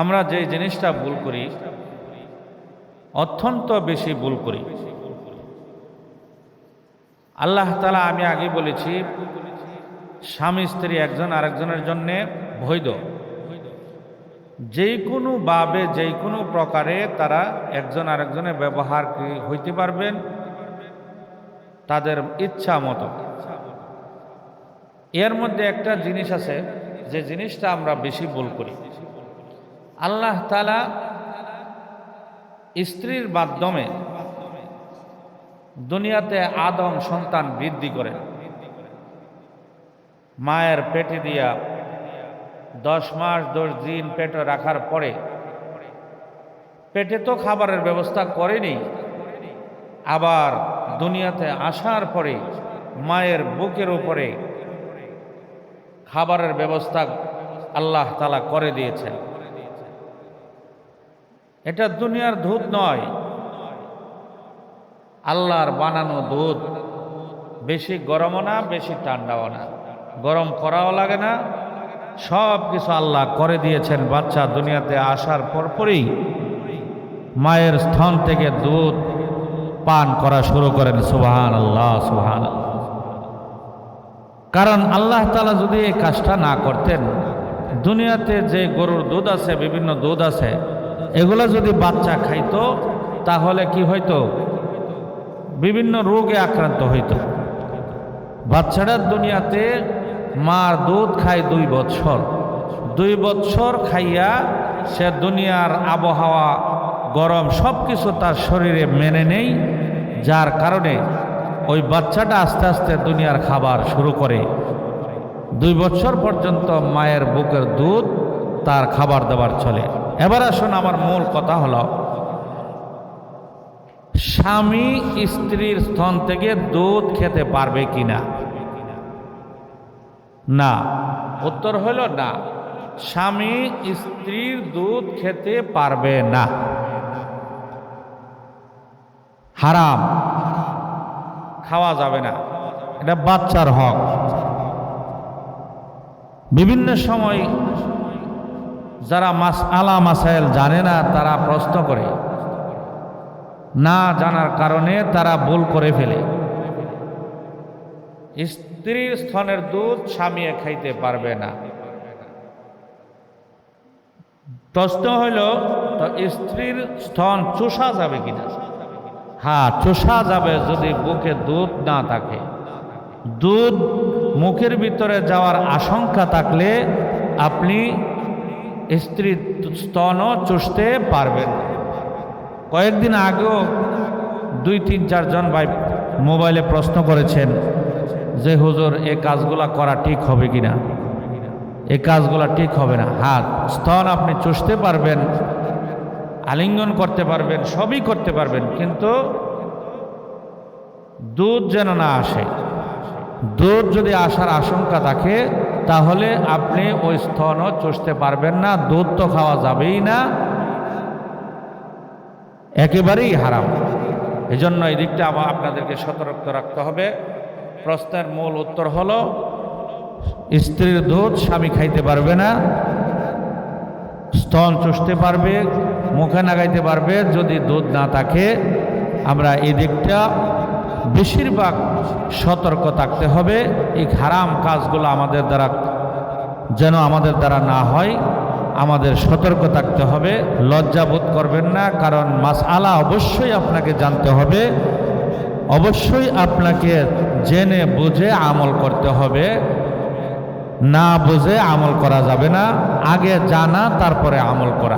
আমরা যে জিনিসটা ভুল করি, অত্যন্ত বেশি ভুল করি। আল্লাহ তালা আমি আগে বলেছি, স্বামী, স্ত্রী একজন আরেকজনের জন্যে বৈধ। যে কোনো ভাবে যে কোনো প্রকারে তারা একজন আরেকজনের ব্যবহার হইতে পারবেন? তাদের ইচ্ছা মতো। এর মধ্যে একটা জিনিস আছে, যে জিনিসটা আমরা বেশি ভুল করি। আল্লাহ তালা স্ত্রীর মাধ্যমে দুনিয়াতে আদম সন্তান বৃদ্ধি করেন মায়ের পেটে দিয়া দশ মাস দশ দিন পেটে রাখার পরে পেটে তো খাবারের ব্যবস্থা করেনি, আবার দুনিয়াতে আসার পরে মায়ের বুকের উপরে খাবারের ব্যবস্থা আল্লাহ তালা করে দিয়েছেন। এটা দুনিয়ার দুধ নয়। আল্লাহর বানানো দুধ বেশি গরমও না, বেশি ঠান্ডাও না। গরম করাও লাগে না। সব কিছু আল্লাহ করে দিয়েছেন বাচ্চা দুনিয়াতে আসার পরপরই। মায়ের স্থন থেকে দুধ পান করা শুরু করেন। সুবাহান আল্লাহ সুবাহান কারণ আল্লাহ তালা যদি এই কাজটা না করতেন, দুনিয়াতে যে গরুর দুধ আছে, বিভিন্ন দুধ আছে এগুলো যদি বাচ্চা খাইতো, তাহলে কি হইতো? বিভিন্ন রোগে আক্রান্ত হইতো। বাচ্চাটা দুনিয়াতে মার দুধ খায় দুই বছর। দুই বছর খাইয়া সে দুনিয়ার আবহাওয়া গরম সব কিছু তার শরীরে মেনে নেই, যার কারণে ওই বাচ্চাটা আস্তে আস্তে দুনিয়ার খাবার শুরু করে। দুই বছর পর্যন্ত মায়ের বুকের দুধ তার খাবার দাবার চলে। এবার আসুন আমার মূল কথা হলো, স্বামী স্ত্রীর স্তন থেকে দুধ খেতে পারবে কিনা? না। উত্তর হলো না। স্বামী স্ত্রীর দুধ খেতে পারবে না। হারাম। খাওয়া যাবে না। এটা বাচ্চার হক। বিভিন্ন সময় যারা মাস আলা মাসাইল জানে না, তারা প্রশ্ন করে। না জানার কারণে তারা ভুল করে ফেলে। স্ত্রীর স্তনের দুধ স্বামী খাইতে পারবে না। প্রশ্ন হইল, তো স্ত্রীর স্তন চুষা যাবে কিনা? হ্যাঁ চুষা যাবে যদি বুকে দুধ না থাকে। দুধ মুখের ভিতরে যাওয়ার আশঙ্কা থাকলে আপনি স্ত্রীর স্তনও চুষতে পারবেন কয়েকদিন আগেও দুই, তিন চারজন ভাই মোবাইলে প্রশ্ন করেছেন যে, হুজুর, এ কাজগুলা করা ঠিক হবে কিনা? এ কাজগুলা ঠিক হবে না। হাত, স্তন আপনি চুষতে পারবেন, আলিঙ্গন করতে পারবেন, সবই করতে পারবেন, কিন্তু দুধ যেন না আসে। দুধ যদি আসার আশঙ্কা থাকে তাহলে আপনি ওই স্তনও চুষতে পারবেন না, দুধ তো খাওয়া যাবেই না। একেবারেই হারাম। এজন্য এই দিকটা আপনাদেরকে সতর্ক রাখতে হবে। প্রশ্নের মূল উত্তর হলো, স্ত্রীর দুধ স্বামী খাইতে পারবে না, স্তন চুষতে পারবে, মুখে নাগাইতে পারবে, যদি দুধ না থাকে, আমরা এই দিকটা বেশিরভাগ সতর্ক থাকতে হবে। এই হারাম কাজগুলো আমাদের দ্বারা যেন আমাদের দ্বারা না হয়, আমাদের সতর্ক থাকতে হবে। লজ্জাবোধ করবেন না, কারণ মাস আলা অবশ্যই আপনাকে জানতে হবে। অবশ্যই আপনাকে জেনে বুঝে আমল করতে হবে। না বুঝে আমল করা যাবে না। আগে জানা, তারপরে আমল করা।